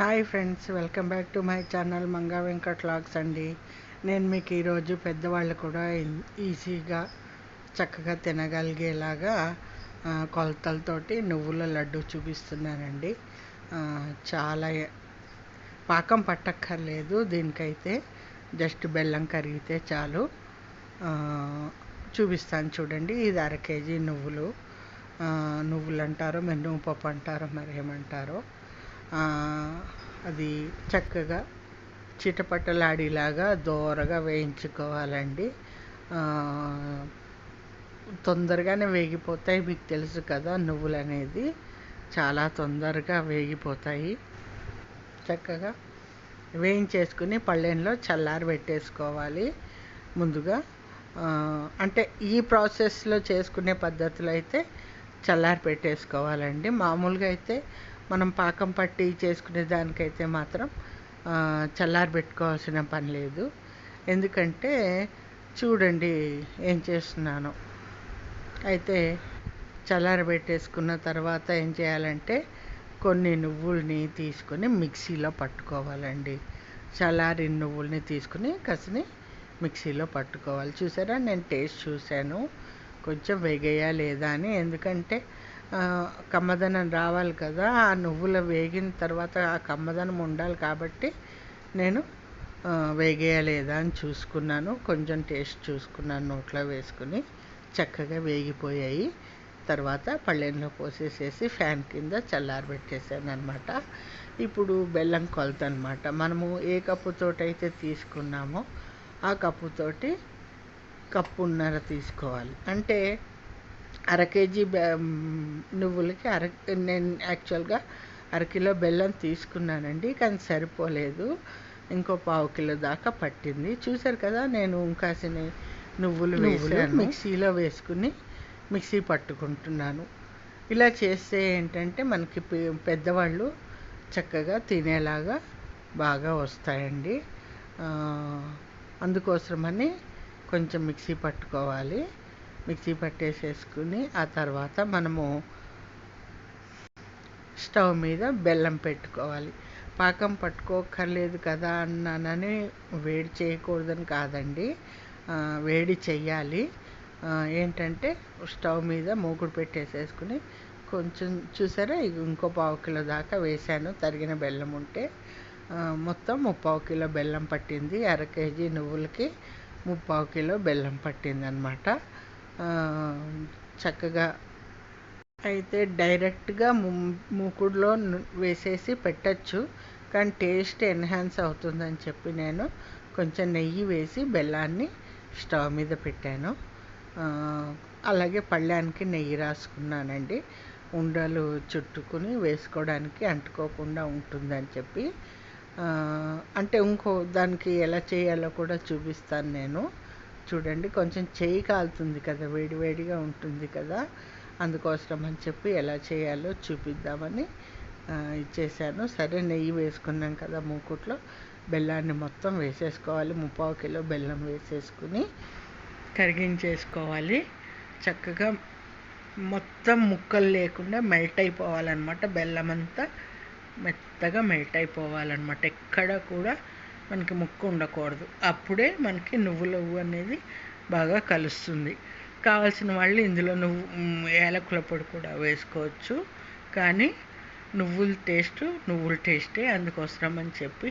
Hi friends welcome back to my channel Manga Venkat vlogs అండి. నేను మీకు ఈరోజు పెద్దవాళ్ళు కూడా ఈజీగా చక్కగా తినగలిగేలాగా కొలతలతోటి నువ్వుల లడ్డు చూపిస్తున్నానండి. చాలా పాకం పట్టక్కర్లేదు దీనికైతే జస్ట్ బెల్లం కరిగితే చాలు. చూపిస్తాను చూడండి ఇది అర కేజీ నువ్వులు. నువ్వులు అంటారో మరి అంటారో మరి ఏమంటారో. అది చక్కగా చిటపటలాడేలాగా దోరగా వేయించుకోవాలండి. తొందరగానే వేగిపోతాయి మీకు తెలుసు కదా నువ్వులు అనేది చాలా తొందరగా వేగిపోతాయి. చక్కగా వేయించేసుకుని పళ్ళెంలో చల్లారి పెట్టేసుకోవాలి. ముందుగా అంటే ఈ ప్రాసెస్లో చేసుకునే పద్ధతులు అయితే చల్లారి పెట్టేసుకోవాలండి. మామూలుగా అయితే మనం పాకం పట్టి చేసుకునే దానికైతే మాత్రం ఆ, చల్లారి పెట్టుకోవాల్సిన పని లేదు. ఎందుకంటే చూడండి ఏం చేస్తున్నాను. అయితే చల్లారి పెట్టేసుకున్న తర్వాత ఏం చేయాలంటే కొన్ని నువ్వుల్ని తీసుకొని మిక్సీలో పట్టుకోవాలండి. చల్లారి నువ్వుల్ని తీసుకుని కసిని మిక్సీలో పట్టుకోవాలి. చూసారా? నేను టేస్ట్ చూశాను. కొంచెం వేగేయా లేదా అని. ఎందుకంటే కమ్మదనం రావాలి కదా ఆ నువ్వులు వేగిన తర్వాత ఆ కమ్మదనం ఉండాలి కాబట్టి నేను వేగేయలేదా అని చూసుకున్నాను. కొంచెం టేస్ట్ చూసుకున్నాను నోట్లో వేసుకుని. చక్కగా వేగిపోయాయి. తర్వాత పళ్ళెంలో పోసేసేసి ఫ్యాన్ కింద చల్లారబెట్టేసాను అనమాట ఇప్పుడు బెల్లం కొలత అనమాట మనము ఏ కప్పుతోటి అయితే తీసుకున్నామో ఆ కప్పుతోటి కప్పున్నర తీసుకోవాలి. అంటే అర కేజీ బె నువ్వులకి అర నేను యాక్చువల్గా అరకిలో బెల్లం తీసుకున్నానండి కానీ సరిపోలేదు. ఇంకో పావు కిలో దాకా పట్టింది. చూసారు కదా నేను కాసిన నువ్వులు వేసాను. మిక్సీలో వేసుకుని మిక్సీ పట్టుకుంటున్నాను. ఇలా చేస్తే ఏంటంటే మనకి పెద్దవాళ్ళు చక్కగా తినేలాగా బాగా వస్తాయండి. అందుకోసమని కొంచెం మిక్సీ పట్టుకోవాలి. మిక్సీ పట్టేసేసుకుని ఆ తర్వాత మనము స్టవ్ మీద బెల్లం పెట్టుకోవాలి. పాకం పట్టుకోకర్లేదు కదా అన్నానని వేడి చేయకూడదని కాదండి. వేడి చెయ్యాలి. ఏంటంటే స్టవ్ మీద మూకుడు పెట్టేసేసుకుని కొంచెం చూసారా? ఇంకో పావు కిలో దాకా వేసాను తరిగిన బెల్లం ఉంటే మొత్తం ముప్పావు కిలో బెల్లం పట్టింది. అర కేజీ నువ్వులకి ముప్పావు కిలో బెల్లం పట్టింది అనమాట చక్కగా. అయితే డైరెక్ట్గా మూకుడులో వేసేసి పెట్టచ్చు. కానీ టేస్ట్ ఎన్హాన్స్ అవుతుందని చెప్పి నేను కొంచెం నెయ్యి వేసి బెల్లాన్ని స్టవ్ మీద పెట్టాను. అలాగే పళ్ళానికి నెయ్యి రాసుకున్నానండి. ఉండలు చుట్టుకుని వేసుకోవడానికి అంటుకోకుండా ఉంటుందని చెప్పి. అంటే ఇంకో దానికి ఎలా చేయాలో కూడా చూపిస్తాను నేను. చూడండి కొంచెం చేయి కాలుతుంది కదా వేడివేడిగా ఉంటుంది కదా అందుకోసం అని చెప్పి ఎలా చేయాలో చూపిద్దామని ఇచ్చేసాను. సరే నెయ్యి వేసుకున్నాం కదా మూకుట్లో బెల్లాన్ని మొత్తం వేసేసుకోవాలి. ముప్పావు కిలో బెల్లం వేసేసుకుని కరిగించేసుకోవాలి. చక్కగా మొత్తం ముక్కలు లేకుండా మెల్ట్ అయిపోవాలన్నమాట. బెల్లం అంతా మెత్తగా మెల్ట్ అయిపోవాలన్నమాట. ఎక్కడ కూడా మనకి ముక్క ఉండకూడదు. అప్పుడే మనకి నువ్వుల ఉవ్వు అనేది బాగా కలుస్తుంది. కావాల్సిన వాళ్ళు ఇందులో నువ్వు ఏలకుల పొడి కూడా వేసుకోవచ్చు. కానీ నువ్వుల టేస్ట్ నువ్వుల టేస్టే అందుకోసం అని చెప్పి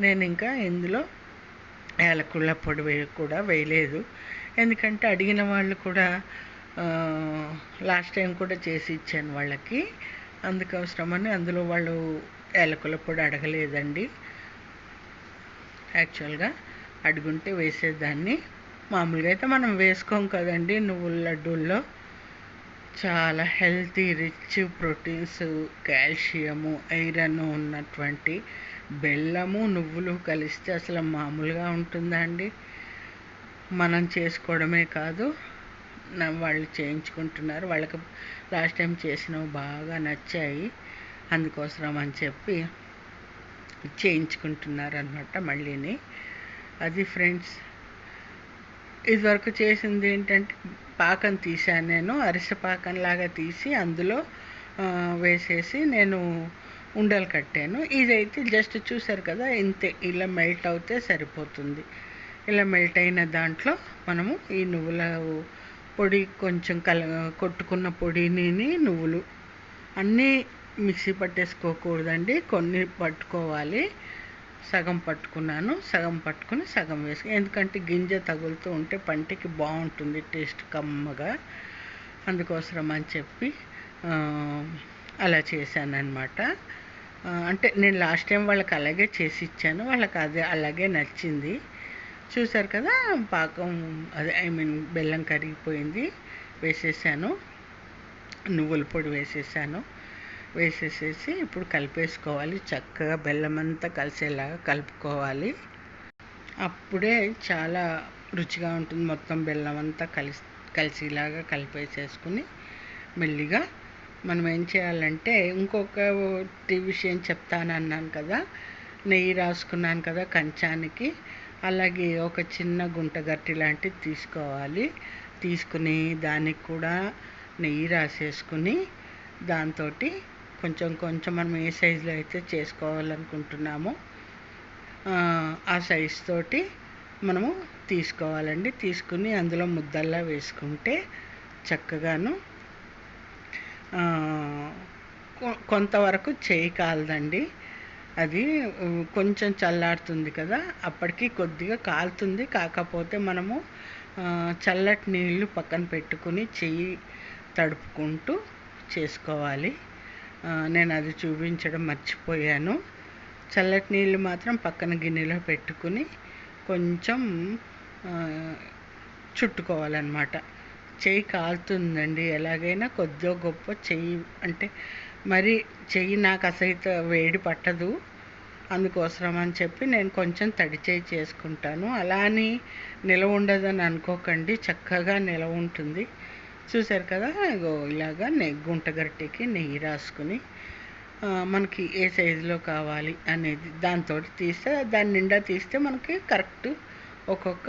నేను ఇంకా ఇందులో యాలకుల పొడి వే కూడా వేయలేదు. ఎందుకంటే అడిగిన వాళ్ళు కూడా లాస్ట్ టైం కూడా చేసి ఇచ్చాను వాళ్ళకి. అందుకోసమని అందులో వాళ్ళు యాలకుల పొడి అడగలేదండి. యాక్చువల్గా అడుగుంటే వేసేదాన్ని. మామూలుగా అయితే మనం వేసుకోం కదండి నువ్వుల లడ్డూల్లో. చాలా healthy rich proteins calcium iron ఉన్నటువంటి బెల్లము నువ్వులు కలిస్తే అసలు మామూలుగా ఉంటుందా అండి? మనం చేసుకోవడమే కాదు వాళ్ళు చేయించుకుంటున్నారు. వాళ్ళకి లాస్ట్ టైం చేసినవి బాగా నచ్చాయి. అందుకోసం అని చెప్పి చేయించుకుంటున్నారు అనమాట మళ్ళీని. అది ఫ్రెండ్స్ ఇదివరకు చేసింది ఏంటంటే పాకం తీసాను నేను అరిసె పాకంలాగా తీసి అందులో వేసేసి నేను ఉండలు కట్టాను. ఇదైతే జస్ట్ చూసారు కదా ఇంతే. ఇలా మెల్ట్ అవుతే సరిపోతుంది. ఇలా మెల్ట్ అయిన దాంట్లో మనము ఈ నువ్వుల పొడి కొంచెం కల కొట్టుకున్న పొడిని నువ్వులు అన్నీ మిక్సీ పట్టేసుకోకూడదండి. కొన్ని పట్టుకోవాలి. సగం పట్టుకున్నాను. సగం పట్టుకుని సగం వేసుకు ఎందుకంటే గింజ తగులుతూ ఉంటే పంటికి బాగుంటుంది టేస్ట్ కమ్మగా. అందుకోసం అని చెప్పి అలా చేశానమాట అనమాట అంటే నేను లాస్ట్ టైం వాళ్ళకి అలాగే చేసి ఇచ్చాను. వాళ్ళకి అదే అలాగే నచ్చింది. చూసారు కదా పాకం అదే ఐ మీన్ బెల్లం కరిగిపోయింది. వేసేసాను. నువ్వుల పొడి వేసేసాను. వేసేసేసి ఇప్పుడు కలిపేసుకోవాలి. చక్కగా బెల్లం అంతా కలిసేలాగా కలుపుకోవాలి. అప్పుడే చాలా రుచిగా ఉంటుంది. మొత్తం బెల్లం అంతా కలిసి కలిసేలాగా కలిపేసేసుకుని మెల్లిగా మనం ఏం చేయాలంటే ఇంకొకటి విషయం చెప్తాను అన్నాను కదా నెయ్యి రాసుకున్నాను కదా కంచానికి. అలాగే ఒక చిన్న గుంట గట్టి లాంటిది తీసుకోవాలి. తీసుకుని దానికి కూడా నెయ్యి రాసేసుకుని దాంతో కొంచెం కొంచెం మనం ఏ సైజులో అయితే చేసుకోవాలనుకుంటున్నామో ఆ, సైజ్ తోటి మనము తీసుకోవాలండి. తీసుకుని అందులో ముద్దల్లా వేసుకుంటే చక్కగాను కొ- కొంతవరకు చేయి కాలదండి. అది కొంచెం చల్లారుతుంది కదా అప్పటికి కొద్దిగా కాలుతుంది. కాకపోతే మనము చల్లటి నీళ్ళు పక్కన పెట్టుకుని చెయ్యి తడుపుకుంటూ చేసుకోవాలి. నేను అది చూపించడం మర్చిపోయాను. చల్లటి నీళ్ళు మాత్రం పక్కన గిన్నెలో పెట్టుకుని కొంచెం చుట్టుకోవాలన్నమాట. చెయ్యి కాలుతుందండి. ఎలాగైనా కొద్దిగా గొప్ప చెయ్యి అంటే మరి చెయ్యి నాకు అసలు వేడి పట్టదు. అందుకోసం అని చెప్పి నేను కొంచెం తడి చేయి చేసుకుంటాను. అలా అని నిలవ ఉండదని అనుకోకండి. చక్కగా నిలవ ఉంటుంది. చూసారు కదా? ఇగో ఇలాగా నెయ్యి గుంట గరిటెకి నెయ్యి రాసుకుని మనకి ఏ సైజులో కావాలి అనేది దాంతో తీస్తే దాని నిండా తీస్తే మనకి కరెక్ట్ ఒక్కొక్క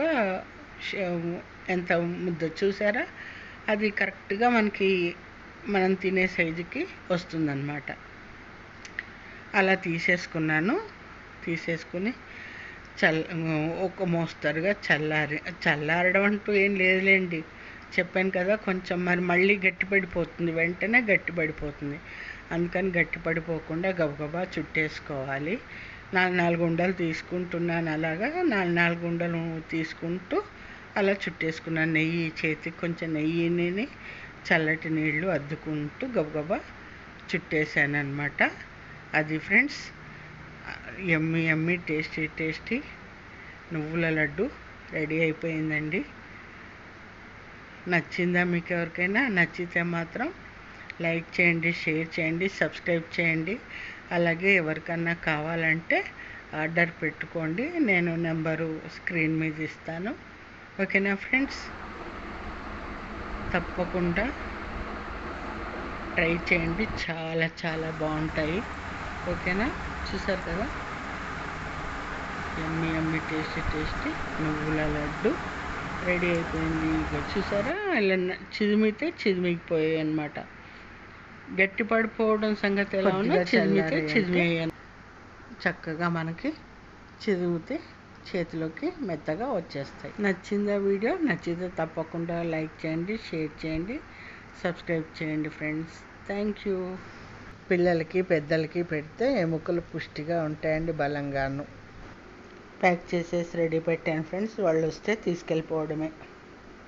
ఎంత ముద్ద చూసారా? అది కరెక్ట్గా మనకి మనం తినే సైజుకి వస్తుందన్నమాట. అలా తీసేసుకున్నాను. తీసేసుకుని చల్ ఒక మోస్తరుగా చల్లారి చల్లారడం అంటూ ఏం లేదులేండి. చెప్పాను కదా కొంచెం మరి మళ్ళీ గట్టిపడిపోతుంది వెంటనే గట్టిపడిపోతుంది. అందుకని గట్టిపడిపోకుండా గబగబా చుట్టేసుకోవాలి. నాలుగు నాలుగు ఉండలు తీసుకుంటున్నాను అలాగా నాలుగు నాలుగు ఉండలు తీసుకుంటూ అలా చుట్టేసుకున్నాను. నెయ్యి చేతికి కొంచెం నెయ్యిని చల్లటి నీళ్ళు అద్దుకుంటూ గబగబా చుట్టేసాను అనమాట అది friends yummy yummy tasty tasty నువ్వుల లడ్డు రెడీ అయిపోయిందండి. నచ్చిందా మీకు ఎవరికైనా? నచ్చితే మాత్రం లైక్ చేయండి షేర్ చేయండి సబ్స్క్రైబ్ చేయండి. అలాగే ఎవరికన్నా కావాలంటే ఆర్డర్ పెట్టుకోండి. నేను నెంబరు స్క్రీన్ మీద ఇస్తాను. ఓకేనా ఫ్రెండ్స్? తప్పకుండా ట్రై చేయండి. చాలా చాలా బాగుంటాయి. ఓకేనా? చూసారు కదా? Yummy yummy tasty tasty. నువ్వుల లడ్డు. రెడీ అయిపోయింది. ఇక చూసారా? ఇలా చిదిమితే చిదిమిపోయాయి అనమాట గట్టి పడిపోవడం సంగతి ఎలా ఉన్నా చిదిమితే చల్లారాయి అంటే చిదిమేయ చక్కగా మనకి చిదిమితే చేతిలోకి మెత్తగా వచ్చేస్తాయి. నచ్చిందా వీడియో? నచ్చితే తప్పకుండా లైక్ చేయండి షేర్ చేయండి సబ్స్క్రైబ్ చేయండి ఫ్రెండ్స్. Thank you. పిల్లలకి పెద్దలకి పెడితే ఎముకలు పుష్టిగా ఉంటాయండి బలంగాను. ప్యాక్ చేసేసి రెడీ పెట్టాను ఫ్రెండ్స్. వాళ్ళు వస్తే తీసుకెళ్ళిపోవడమే.